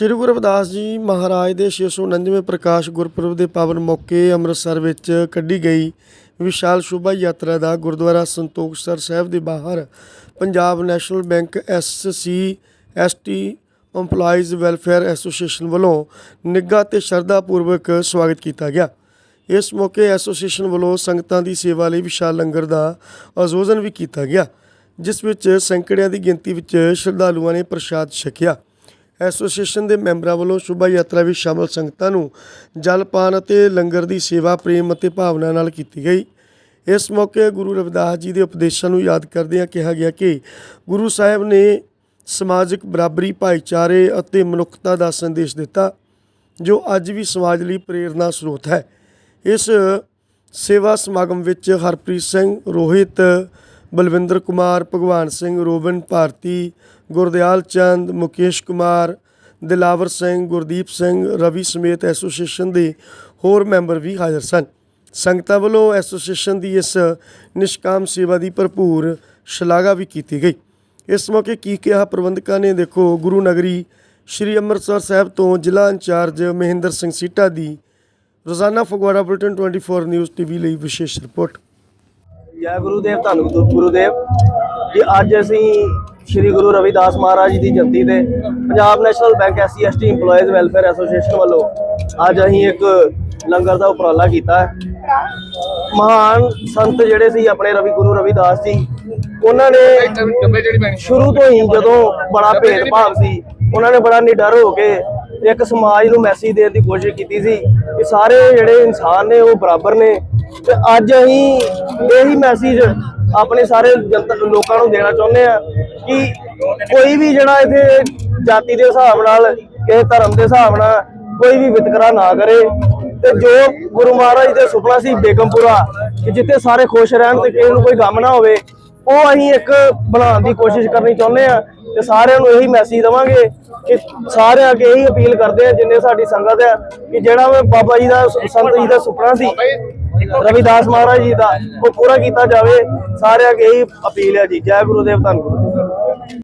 ਸ਼੍ਰੀ ਗੁਰੂ ਰਵਿਦਾਸ ਜੀ ਮਹਾਰਾਜ ਦੇ 699ਵੇਂ ਪ੍ਰਕਾਸ਼ ਗੁਰਪੁਰਬ ਦੇ ਪਾਵਨ ਮੌਕੇ ਅੰਮ੍ਰਿਤਸਰ ਵਿੱਚ ਕੱਢੀ ਗਈ ਵਿਸ਼ਾਲ ਸ਼ੋਭਾ ਯਾਤਰਾ ਦਾ ਗੁਰਦੁਆਰਾ ਸੰਤੋਖਸਰ ਸਾਹਿਬ ਦੇ ਬਾਹਰ Punjab national bank SC ST EMPLOYEES welfare association ਵੱਲੋਂ ਨਿੱਘਾ ਤੇ ਸ਼ਰਧਾ ਪੂਰਵਕ ਸਵਾਗਤ ਕੀਤਾ ਗਿਆ। ਇਸ ਮੌਕੇ ਐਸੋਸੀਏਸ਼ਨ ਵੱਲੋਂ ਸੰਗਤਾਂ ਦੀ ਸੇਵਾ ਲਈ ਵਿਸ਼ਾਲ ਲੰਗਰ ਦਾ ਆਯੋਜਨ ਵੀ ਕੀਤਾ ਗਿਆ, ਜਿਸ ਵਿੱਚ ਸੈਂਕੜਿਆਂ ਦੀ ਗਿਣਤੀ ਵਿੱਚ ਸ਼ਰਧਾਲੂਆਂ ਨੇ ਪ੍ਰਸ਼ਾਦ ਛਕਿਆ। ਐਸੋਸੀਏਸ਼ਨ ਦੇ ਮੈਂਬਰਾਂ ਵੱਲੋਂ ਸ਼ੁਭਾ ਯਾਤਰਾ ਵਿੱਚ ਸ਼ਾਮਲ ਸੰਗਤਾਂ ਨੂੰ ਜਲਪਾਨ ਅਤੇ ਲੰਗਰ ਦੀ ਸੇਵਾ, ਪ੍ਰੇਮ ਅਤੇ ਭਾਵਨਾ ਨਾਲ ਕੀਤੀ ਗਈ। ਇਸ ਮੌਕੇ ਗੁਰੂ ਰਵਿਦਾਸ ਜੀ ਦੇ ਉਪਦੇਸ਼ਾਂ ਨੂੰ ਯਾਦ ਕਰਦਿਆਂ ਕਿਹਾ ਗਿਆ ਕਿ ਗੁਰੂ ਸਾਹਿਬ ਨੇ ਸਮਾਜਿਕ ਬਰਾਬਰੀ, ਭਾਈਚਾਰੇ ਅਤੇ ਮਨੁੱਖਤਾ ਦਾ ਸੰਦੇਸ਼ ਦਿੱਤਾ, ਜੋ ਅੱਜ ਵੀ ਸਮਾਜ ਲਈ ਪ੍ਰੇਰਨਾ ਸਰੋਤ ਹੈ। ਇਸ ਸੇਵਾ ਸਮਾਗਮ ਵਿੱਚ ਹਰਪ੍ਰੀਤ ਸਿੰਘ, ਰੋਹਿਤ ਬਲਵਿੰਦਰ ਕੁਮਾਰ, ਭਗਵਾਨ ਸਿੰਘ ਰੋਬਿਨ ਭਾਰਤੀ, ਗੁਰਦਿਆਲ ਚੰਦ, ਮੁਕੇਸ਼ ਕੁਮਾਰ, ਦਿਲਾਵਰ ਸਿੰਘ, ਗੁਰਦੀਪ ਸਿੰਘ, ਰਵੀ ਸਮੇਤ ਐਸੋਸੀਏਸ਼ਨ ਦੇ ਹੋਰ ਮੈਂਬਰ ਵੀ ਹਾਜ਼ਰ ਸਨ। ਸੰਗਤਾਂ ਵੱਲੋਂ ਐਸੋਸੀਏਸ਼ਨ ਦੀ ਇਸ ਨਿਸ਼ਕਾਮ ਸੇਵਾ ਦੀ ਭਰਪੂਰ ਸ਼ਲਾਘਾ ਵੀ ਕੀਤੀ ਗਈ। ਇਸ ਮੌਕੇ ਕੀ ਕਿਹਾ ਪ੍ਰਬੰਧਕਾਂ ਨੇ, ਦੇਖੋ, ਗੁਰੂ ਨਗਰੀ ਸ਼੍ਰੀ ਅੰਮ੍ਰਿਤਸਰ ਸਾਹਿਬ ਤੋਂ ਜ਼ਿਲ੍ਹਾ ਇੰਚਾਰਜ ਮਹਿੰਦਰ ਸਿੰਘ ਸੀਟਾ ਦੀ ਰੋਜ਼ਾਨਾ ਫਗਵਾੜਾ ਬੁਲਟਨ 24 ਨਿਊਜ਼ ਟੀਵੀ ਲਈ ਵਿਸ਼ੇਸ਼ ਰਿਪੋਰਟ। ਜੈ ਗੁਰੂਦੇਵ, ਧੰਨ ਗੁਰੂ ਗੁਰੂਦੇਵ। ਜੀ, ਅੱਜ ਅਸੀਂ ਸ੍ਰੀ ਗੁਰੂ ਰਵਿਦਾਸ ਮਹਾਰਾਜ ਜੀ ਦੀ ਜਯੰਤੀ ਤੇ Punjab national bank SC ST EMPLOYEES welfare association ਵੱਲੋਂ ਅੱਜ ਅਸੀਂ ਇੱਕ ਲੰਗਰ ਦਾ ਉਪਰਾਲਾ ਕੀਤਾ। ਹੈ ਮਹਾਨ ਸੰਤ ਜਿਹੜੇ ਸੀ, ਆਪਣੇ ਰਵੀ ਗੁਰੂ ਰਵਿਦਾਸ ਜੀ, ਉਹਨਾਂ ਨੇ ਸ਼ੁਰੂ ਤੋਂ ਹੀ ਜਦੋਂ ਬੜਾ ਭੇਦਭਾਵ ਸੀ, ਉਹਨਾਂ ਨੇ ਬੜਾ ਨਿਡਰ ਹੋ ਕੇ ਇੱਕ ਸਮਾਜ ਨੂੰ ਮੈਸੇਜ ਦੇਣ ਦੀ ਕੋਸ਼ਿਸ਼ ਕੀਤੀ ਸੀ ਕਿ ਸਾਰੇ ਜਿਹੜੇ ਇਨਸਾਨ ਨੇ, ਉਹ ਬਰਾਬਰ ਨੇ। ਤੇ ਅੱਜ ਅਸੀਂ ਇਹੀ ਮੈਸੇਜ ਆਪਣੇ ਸਾਰੇ ਜਨਤਾ ਲੋਕਾਂ ਨੂੰ ਦੇਣਾ ਚਾਹੁੰਦੇ ਆ ਕਿ ਕੋਈ ਵੀ ਜਿਹੜਾ ਇੱਥੇ ਜਾਤੀ ਦੇ ਹਿਸਾਬ ਨਾਲ, ਕਿਸੇ ਧਰਮ ਦੇ ਹਿਸਾਬ ਨਾਲ ਕੋਈ ਵੀ ਵਿਤਕਰਾ ਨਾ ਕਰੇ ਤੇ ਜੋ ਗੁਰੂ ਮਹਾਰਾਜ ਦੇ ਸੁਪਨਾ ਸੀ ਬੇਗਮਪੁਰਾ, ਕਿ ਜਿੱਥੇ ਸਾਰੇ ਖੁਸ਼ ਰਹਿਣ ਤੇ ਕਿਸੇ ਨੂੰ ਕੋਈ ਗਮ ਨਾ ਹੋਵੇ, ਉਹ ਅਸੀਂ ਇੱਕ ਬਣਾਉਣ ਦੀ ਕੋਸ਼ਿਸ਼ ਕਰਨੀ ਚਾਹੁੰਦੇ ਆ ਤੇ ਸਾਰਿਆਂ ਨੂੰ ਇਹੀ ਮੈਸੇਜ ਦਵਾਂਗੇ ਕਿ ਸਾਰਿਆਂ ਅੱਗੇ ਇਹੀ ਅਪੀਲ ਕਰਦੇ ਆ ਜਿੰਨੇ ਸਾਡੀ ਸੰਗਤ ਆ ਕਿ ਜਿਹੜਾ ਬਾਬਾ ਜੀ ਦਾ ਸੰਤ ਜੀ ਦਾ ਸੁਪਨਾ ਸੀ ਰਵਿਦਾਸ ਮਹਾਰਾਜ ਜੀ ਦਾ ਉਹ ਪੂਰਾ ਕੀਤਾ ਜਾਵੇ, ਸਾਰਿਆਂ ਅੱਗੇ ਇਹੀ ਅਪੀਲ ਹੈ ਜੀ। ਜੈ ਗੁਰੂ ਦੇਵ, ਧੰਨ ਗੁਰੂ।